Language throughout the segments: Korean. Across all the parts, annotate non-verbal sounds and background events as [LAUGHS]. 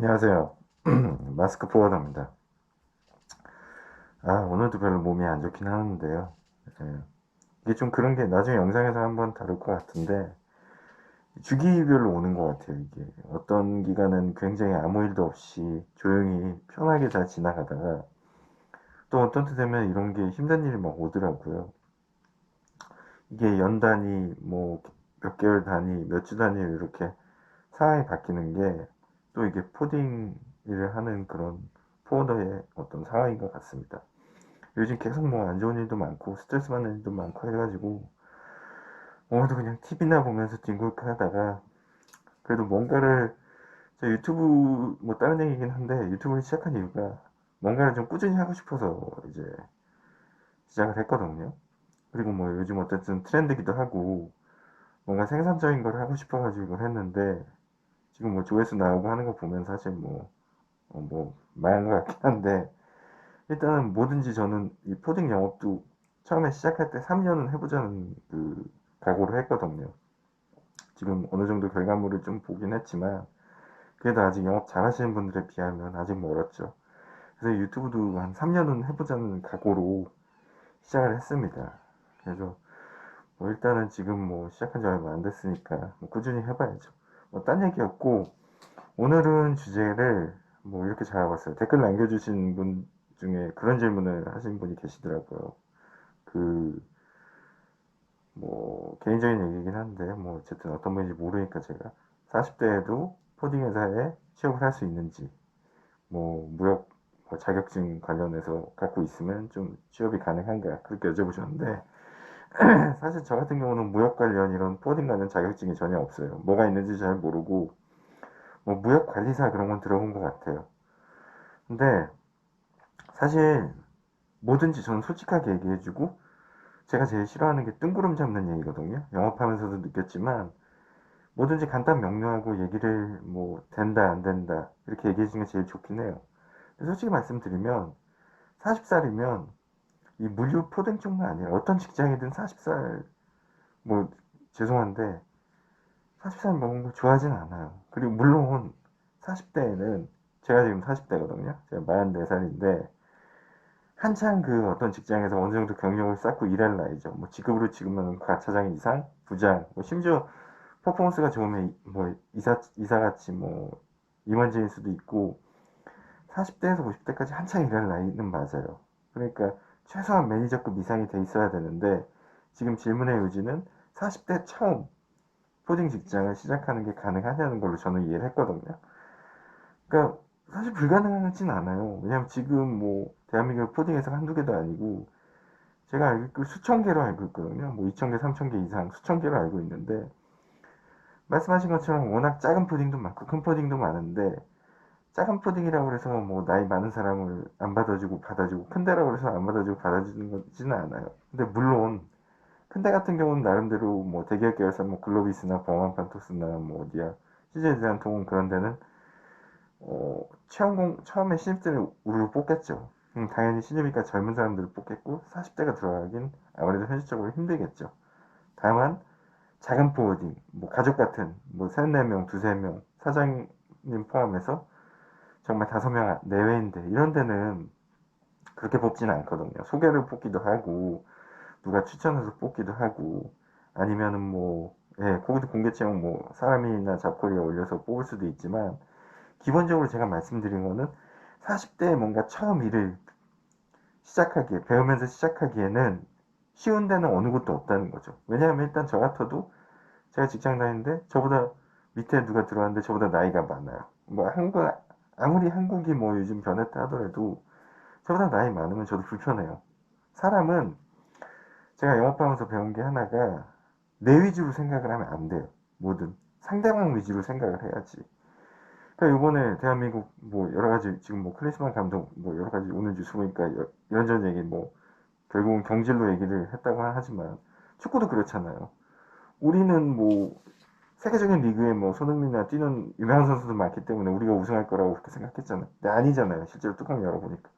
안녕하세요. [CLEARS THROAT] 마스크 포워더입니다. 아, 오늘도 별로 몸이 안 좋긴 하는데요. 예. 이게 좀 그런 게 나중에 영상에서 한번 다룰 것 같은데, 주기별로 오는 것 같아요, 이게. 어떤 기간은 굉장히 아무 일도 없이 조용히 편하게 잘 지나가다가, 또 어떤 때 되면 이런 게 힘든 일이 막 오더라고요. 이게 연 단위, 뭐, 몇 개월 단위, 몇 주 단위 이렇게 상황이 바뀌는 게, 또 이게 포딩 일을 하는 그런 포워더의 어떤 상황인 것 같습니다. 요즘 계속 뭐 안 좋은 일도 많고 스트레스 받는 일도 많고 해가지고 오늘도 그냥 TV나 보면서 뒹굴까 하다가 그래도 뭔가를 저 유튜브 뭐 다른 얘기긴 한데 유튜브를 시작한 이유가 뭔가를 좀 꾸준히 하고 싶어서 이제 시작을 했거든요. 그리고 뭐 요즘 어쨌든 트렌드기도 하고 뭔가 생산적인 걸 하고 싶어가지고 이걸 했는데 지금 뭐 조회수 나오고 하는 거 보면 사실 뭐, 어, 뭐, 망한 것 같긴 한데, 일단은 뭐든지 저는 이 포딩 영업도 처음에 시작할 때 3년은 해보자는 그 각오를 했거든요. 지금 어느 정도 결과물을 좀 보긴 했지만, 그래도 아직 영업 잘 하시는 분들에 비하면 아직 멀었죠. 그래서 유튜브도 한 3년은 해보자는 각오로 시작을 했습니다. 그래서 뭐 일단은 지금 뭐 시작한 지 얼마 안 됐으니까 뭐 꾸준히 해봐야죠. 뭐 딴 얘기였고 오늘은 주제를 뭐 이렇게 잡아봤어요. 댓글 남겨주신 분 중에 그런 질문을 하신 분이 계시더라고요. 그 뭐 개인적인 얘기긴 한데 뭐 어쨌든 어떤 분인지 모르니까 제가 40대에도 포딩 회사에 취업을 할 수 있는지 뭐 무역 뭐 자격증 관련해서 갖고 있으면 좀 취업이 가능한가 그렇게 여쭤보셨는데 [CLEARS THROAT] 사실 저 같은 경우는 무역 관련 이런 포딩 관련 자격증이 전혀 없어요. 뭐가 있는지 잘 모르고 뭐 무역 관리사 그런 건 들어본 것 같아요. 근데 사실 뭐든지 저는 솔직하게 얘기해주고 제가 제일 싫어하는 게 뜬구름 잡는 얘기거든요. 영업하면서도 느꼈지만 뭐든지 간단 명료하고 얘기를 뭐 된다 안 된다 이렇게 얘기해 주는 게 제일 좋긴 해요. 솔직히 말씀드리면 40살이면 이 물류 포등 쪽만 아니라 어떤 직장이든 40살 뭐 죄송한데 40살 먹은 거 좋아하진 않아요. 그리고 물론 40대에는 제가 지금 40대거든요. 제가 44살인데 한창 그 어떤 직장에서 어느 정도 경력을 쌓고 일할 나이죠. 뭐 직급으로 지금은 과차장 이상, 부장, 뭐 심지어 퍼포먼스가 좋으면 뭐 이사 이사같이 뭐 임원진일 수도 있고 40대에서 50대까지 한창 일할 나이는 맞아요. 그러니까 최소한 매니저급 이상이 돼 있어야 되는데 지금 질문의 요지는 40대 처음 포딩 직장을 시작하는 게 가능하냐는 걸로 저는 이해를 했거든요. 그러니까 사실 불가능하진 않아요. 왜냐면 지금 뭐 대한민국 회사가 한두 개도 아니고 제가 알고 수천 개로 알고 있거든요. 뭐 2천 개, 3천 개 이상 수천 개로 알고 있는데 말씀하신 것처럼 워낙 작은 포딩도 많고 큰 포딩도 많은데 작은 푸딩이라고 해서 뭐 나이 많은 사람을 안 받아주고 받아주고 큰 데라고 해서 안 받아주고 받아주는 거지는 않아요. 근데 물론 큰데 같은 경우는 나름대로 뭐 대기업 계열사 뭐 글로비스나 범한 판토스나 뭐 어디야 CJ 대한통운 그런 데는 어 처음 처음에 신입들을 우르르 뽑겠죠. 음, 당연히 신입이니까 젊은 사람들을 뽑겠고 40대가 들어가긴 아무래도 현실적으로 힘들겠죠. 다만 작은 포워딩, 뭐 가족 같은 뭐 3, 4명, 2, 3명 사장님 포함해서 정말 다섯 명 내외인데 이런 데는 그렇게 뽑지는 않거든요. 소개를 뽑기도 하고 누가 추천해서 뽑기도 하고 아니면은 뭐 예, 거기도 공개 채용 뭐 사람이나 잡거리에 올려서 뽑을 수도 있지만 기본적으로 제가 말씀드린 거는 40대에 뭔가 처음 일을 시작하기에 배우면서 시작하기에는 쉬운 데는 어느 곳도 없다는 거죠. 왜냐하면 일단 저 같아도 제가 직장 다니는데 저보다 밑에 누가 들어왔는데 저보다 나이가 많아요. 뭐 한국 아무리 한국이 뭐 요즘 변했다 하더라도 저보다 나이 많으면 저도 불편해요. 사람은 제가 영업하면서 배운 게 하나가 내 위주로 생각을 하면 안 돼요. 뭐든 상대방 위주로 생각을 해야지. 그러니까 이번에 대한민국 뭐 여러 가지 지금 뭐 클리스만 감독 뭐 여러 가지 오늘 뉴스 보니까 이런저런 얘기 뭐 결국은 경질로 얘기를 했다고 하지만 축구도 그렇잖아요. 우리는 뭐 세계적인 리그에 뭐 손흥민이나 뛰는 유명한 선수들 많기 때문에 우리가 우승할 거라고 그렇게 생각했잖아요. 근데 아니잖아요. 실제로 뚜껑 열어보니까.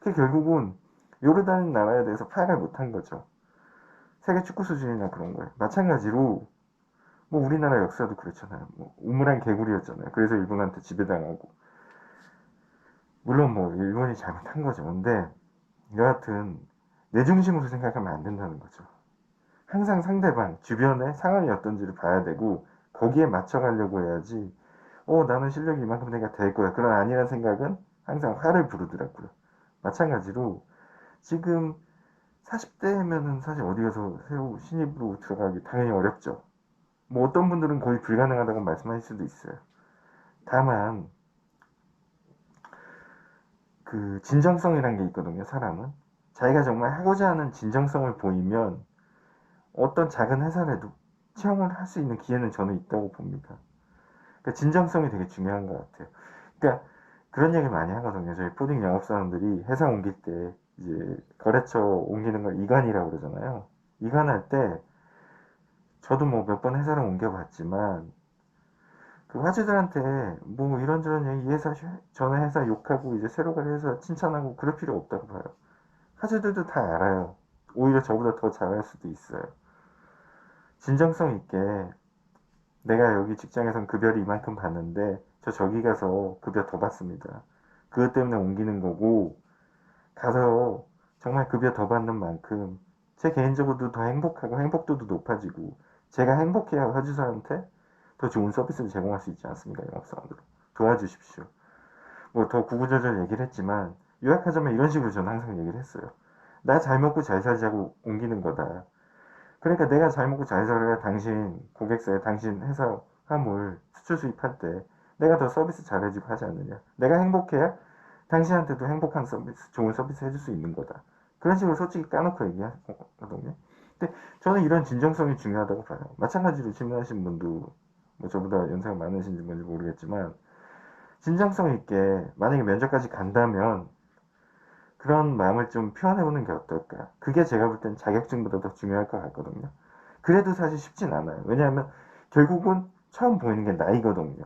그 결국은 요르단 나라에 대해서 파악을 못한 거죠. 세계 축구 수준이나 그런 거예요. 마찬가지로 뭐 우리나라 역사도 그렇잖아요. 뭐 우물한 개구리였잖아요. 그래서 일본한테 지배당하고 물론 뭐 일본이 잘못한 거죠. 근데 여하튼 내 중심으로 생각하면 안 된다는 거죠. 항상 상대방 주변의 상황이 어떤지를 봐야 되고 거기에 맞춰가려고 해야지. 어 나는 실력이 이만큼 내가 될 거야. 그런 아니란 생각은 항상 화를 부르더라고요. 마찬가지로 지금 40대면은 사실 어디 가서 새로 신입으로 들어가기 당연히 어렵죠. 뭐 어떤 분들은 거의 불가능하다고 말씀하실 수도 있어요. 다만 그 진정성이란 게 있거든요. 사람은 자기가 정말 하고자 하는 진정성을 보이면 어떤 작은 회사라도 채용을 할 수 있는 기회는 저는 있다고 봅니다. 그러니까 진정성이 되게 중요한 것 같아요. 그러니까 그런 얘기 많이 하거든요. 저희 푸딩 영업 사원들이 회사 옮길 때 이제 거래처 옮기는 걸 이관이라고 그러잖아요. 이관할 때 저도 뭐 몇 번 회사를 옮겨봤지만 그 화주들한테 뭐 이런저런 얘기 이 회사 전에 회사 욕하고 이제 새로 갈 회사 칭찬하고 그럴 필요 없다고 봐요. 화주들도 다 알아요. 오히려 저보다 더 잘할 수도 있어요. 진정성 있게 내가 여기 직장에선 급여를 이만큼 받는데 저 저기 가서 급여 더 받습니다. 그것 때문에 옮기는 거고 가서 정말 급여 더 받는 만큼 제 개인적으로도 더 행복하고 행복도도 높아지고 제가 행복해야 화주사한테 더 좋은 서비스를 제공할 수 있지 않습니까? 영업사원으로 도와주십시오. 뭐 더 구구절절 얘기를 했지만 요약하자면 이런 식으로 저는 항상 얘기를 했어요. 나 잘 먹고 잘 살자고 옮기는 거다. 그러니까 내가 잘 먹고 잘 살아야 당신 고객사에 당신 회사 화물 수출 수입할 때 내가 더 서비스 잘해주고 하지 않느냐. 내가 행복해야 당신한테도 행복한 서비스, 좋은 서비스 해줄 수 있는 거다. 그런 식으로 솔직히 까놓고 얘기하거든요. 근데 저는 이런 진정성이 중요하다고 봐요. 마찬가지로 질문하신 분도 뭐 저보다 연세가 많으신지 뭔지 모르겠지만 진정성 있게 만약에 면접까지 간다면 그런 마음을 좀 표현해보는 게 어떨까. 그게 제가 볼 땐 자격증보다 더 중요할 것 같거든요. 그래도 사실 쉽진 않아요. 왜냐하면 결국은 처음 보이는 게 나이거든요.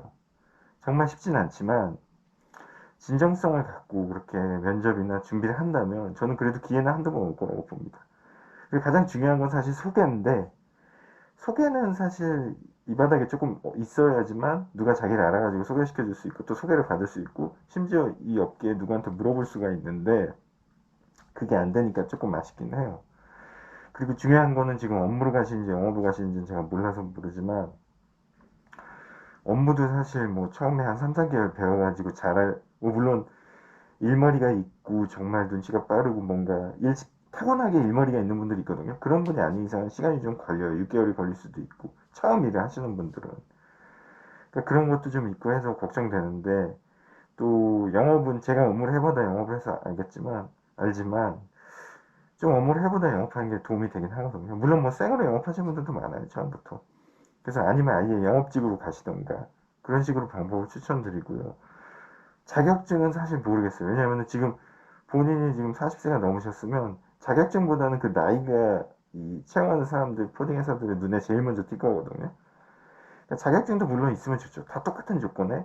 정말 쉽진 않지만 진정성을 갖고 그렇게 면접이나 준비를 한다면 저는 그래도 기회는 한두 번 올 거라고 봅니다. 그리고 가장 중요한 건 사실 소개인데 소개는 사실 이 바닥에 조금 있어야지만 누가 자기를 알아가지고 소개시켜 줄 수 있고 또 소개를 받을 수 있고 심지어 이 업계에 누구한테 물어볼 수가 있는데 그게 안 되니까 조금 아쉽긴 해요. 그리고 중요한 거는 지금 업무로 가시는지 영업으로 가시는지는 제가 몰라서 모르지만 업무도 사실 뭐 처음에 한 3, 4개월 배워가지고 잘할 뭐 물론 일머리가 있고 정말 눈치가 빠르고 뭔가 일 타고나게 일머리가 있는 분들이 있거든요. 그런 분이 아닌 이상 시간이 좀 걸려요. 6개월이 걸릴 수도 있고 처음 일을 하시는 분들은 그러니까 그런 것도 좀 있고 해서 걱정되는데 또 영업은 제가 업무를 해보다 영업을 해서 알겠지만 알지만 좀 업무를 해보다 영업하는 게 도움이 되긴 하거든요. 물론 뭐 생으로 영업하시는 분들도 많아요. 처음부터. 그래서 아니면 아예 영업직으로 가시던가 그런 식으로 방법을 추천드리고요. 자격증은 사실 모르겠어요. 왜냐하면 지금 본인이 지금 40세가 넘으셨으면 자격증보다는 그 나이가 이 채용하는 사람들, 포딩 회사들의 눈에 제일 먼저 띌 거거든요. 그러니까 자격증도 물론 있으면 좋죠. 다 똑같은 조건에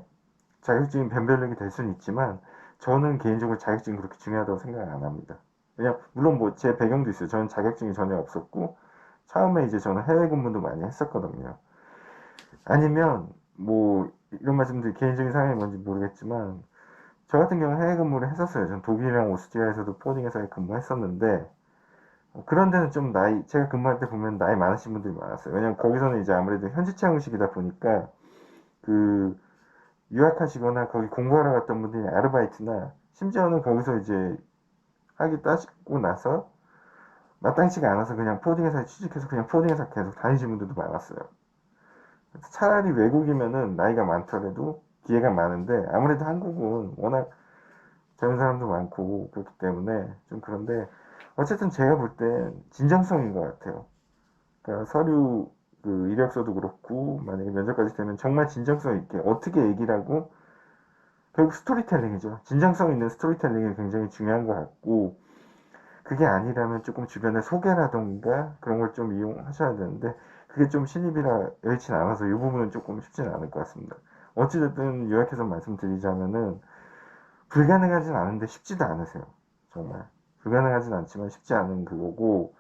자격증이 변별력이 될 수는 있지만 저는 개인적으로 자격증이 그렇게 중요하다고 생각을 안 합니다. 왜냐 물론 뭐 제 배경도 있어요. 저는 자격증이 전혀 없었고 처음에 이제 저는 해외 근무도 많이 했었거든요. 아니면 뭐 이런 말씀들 개인적인 상황이 뭔지 모르겠지만 저 같은 경우는 해외 근무를 했었어요. 전 독일이랑 오스트리아에서도 포딩 회사에 근무했었는데 어, 그런 데는 좀 나이 제가 근무할 때 보면 나이 많으신 분들이 많았어요. 왜냐면 거기서는 이제 아무래도 현지 채용식이다 보니까 그 유학하시거나 거기 공부하러 갔던 분들이 아르바이트나 심지어는 거기서 이제 학위 따시고 나서 마땅치가 않아서 그냥 포딩 회사에 취직해서 그냥 포딩 회사 계속 다니시는 분들도 많았어요. 차라리 외국이면은 나이가 많더라도 기회가 많은데 아무래도 한국은 워낙 젊은 사람도 많고 그렇기 때문에 좀 그런데 어쨌든 제가 볼 땐 진정성인 것 같아요. 그러니까 서류 그 이력서도 그렇고 만약에 면접까지 되면 정말 진정성 있게 어떻게 얘기를 하고 결국 스토리텔링이죠. 진정성 있는 스토리텔링이 굉장히 중요한 것 같고 그게 아니라면 조금 주변에 소개라던가 그런 걸 좀 이용하셔야 되는데 그게 좀 신입이라 여의치 않아서 이 부분은 조금 쉽지는 않을 것 같습니다. 어찌됐든 요약해서 말씀드리자면은 불가능하진 않은데 쉽지도 않으세요. 정말. 불가능하진 않지만 쉽지 않은 그거고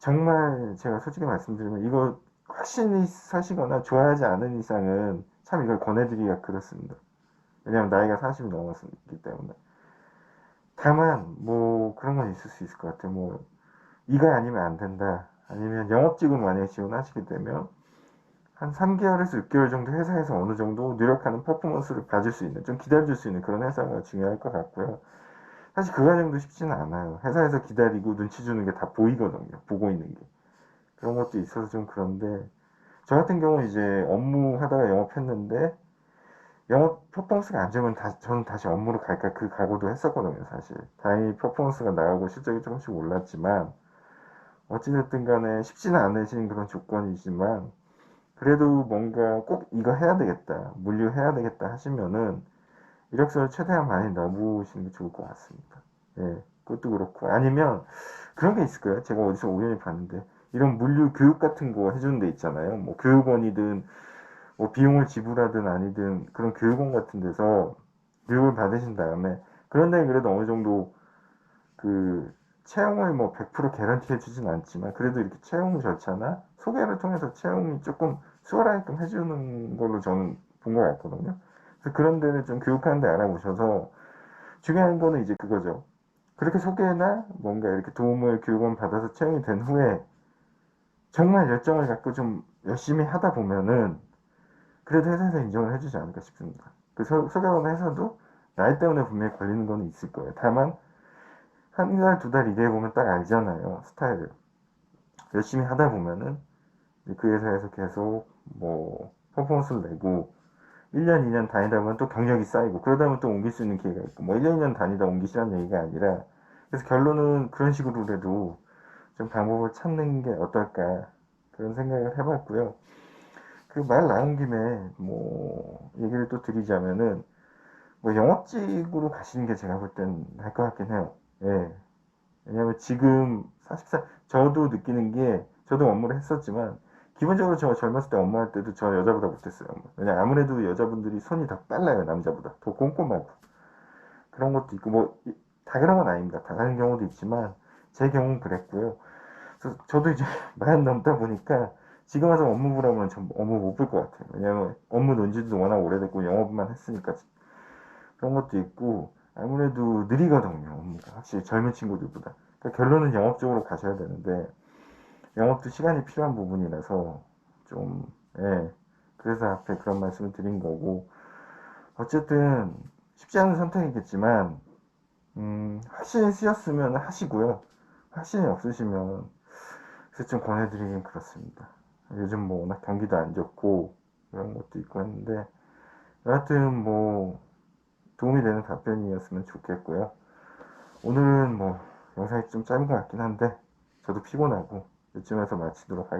정말 제가 솔직히 말씀드리면 이거 확신이 사시거나 좋아하지 않은 이상은 참 이걸 권해드리기가 그렇습니다. 왜냐면 나이가 40이 넘었기 때문에. 다만, 뭐, 그런 건 있을 수 있을 것 같아요. 뭐, 이가 아니면 안 된다. 아니면 영업직으로 만약에 지원하시게 되면, 한 3개월에서 6개월 정도 회사에서 어느 정도 노력하는 퍼포먼스를 봐줄 수 있는, 좀 기다려줄 수 있는 그런 회사가 중요할 것 같고요. 사실 그 과정도 쉽지는 않아요. 회사에서 기다리고 눈치 주는 게 다 보이거든요. 보고 있는 게. 그런 것도 있어서 좀 그런데, 저 같은 경우는 이제 업무 하다가 영업했는데, 영업 퍼포먼스가 안 좋으면 다시, 저는 다시 업무로 갈까 그 각오도 했었거든요, 사실. 다행히 퍼포먼스가 나오고 실적이 조금씩 올랐지만, 어찌됐든 간에 쉽지는 않으신 그런 조건이지만, 그래도 뭔가 꼭 이거 해야 되겠다, 물류해야 되겠다 하시면은, 이력서를 최대한 많이 넣어보시는 게 좋을 것 같습니다. 예, 그것도 그렇고. 아니면, 그런 게 있을 거예요. 제가 어디서 우연히 봤는데, 이런 물류 교육 같은 거 해주는 데 있잖아요. 뭐, 교육원이든, 뭐 비용을 지불하든 아니든 그런 교육원 같은 데서 교육을 받으신 다음에 그런 데는 그래도 어느 정도 그 채용을 뭐 100% 개런티 해주진 않지만 그래도 이렇게 채용 절차나 소개를 통해서 채용이 조금 수월하게끔 해주는 걸로 저는 본 것 같거든요. 그런 데를 좀 교육하는 데 알아보셔서 중요한 거는 이제 그거죠. 그렇게 소개나 뭔가 이렇게 도움을 교육원 받아서 채용이 된 후에 정말 열정을 갖고 좀 열심히 하다 보면은 그래도 회사에서 인정을 해주지 않을까 싶습니다. 그 소, 소개받은 회사도 나이 때문에 분명히 걸리는 거는 있을 거예요. 다만 한 달, 두 달 일해보면 딱 알잖아요. 스타일을. 열심히 하다 보면은 그 회사에서 계속 뭐 퍼포먼스를 내고 1년, 2년 다니다 보면 또 경력이 쌓이고 그러다 보면 또 옮길 수 있는 기회가 있고 뭐 1년, 2년 다니다 옮기시라는 얘기가 아니라 그래서 결론은 그런 식으로라도 좀 방법을 찾는 게 어떨까 그런 생각을 해봤고요. 그 말 나온 김에 뭐 얘기를 또 드리자면은 뭐 영업직으로 가시는 게 제가 볼땐날것 같긴 해요. 예. 왜냐면 지금 40살 저도 느끼는 게 저도 업무를 했었지만 기본적으로 저 젊었을 때 업무할 때도 저 여자보다 못했어요. 왜냐 아무래도 여자분들이 손이 더 빨라요 남자보다 더 꼼꼼하고 그런 것도 있고 뭐 다 그런 건 아닙니다. 다 다른 경우도 있지만 제 경우는 그랬고요. 그래서 저도 이제 [LAUGHS] 마흔 넘다 보니까 지금 와서 업무 보라면 전 업무 못 볼 것 같아요. 왜냐면 업무 논지도 워낙 오래됐고 영업만 했으니까 그런 것도 있고 아무래도 느리거든요. 업무가 확실히 젊은 친구들보다. 그러니까 결론은 영업 쪽으로 가셔야 되는데 영업도 시간이 필요한 부분이라서 좀 예. 그래서 앞에 그런 말씀을 드린 거고 어쨌든 쉽지 않은 선택이겠지만 음, 확신이 쓰였으면 하시고요. 확신이 없으시면 그래서 좀 권해드리긴 그렇습니다. 요즘 뭐 워낙 경기도 안 좋고 그런 것도 있고 했는데 여하튼 뭐 도움이 되는 답변이었으면 좋겠고요. 오늘은 뭐 영상이 좀 짧은 것 같긴 한데 저도 피곤하고 이쯤에서 마치도록 하겠습니다.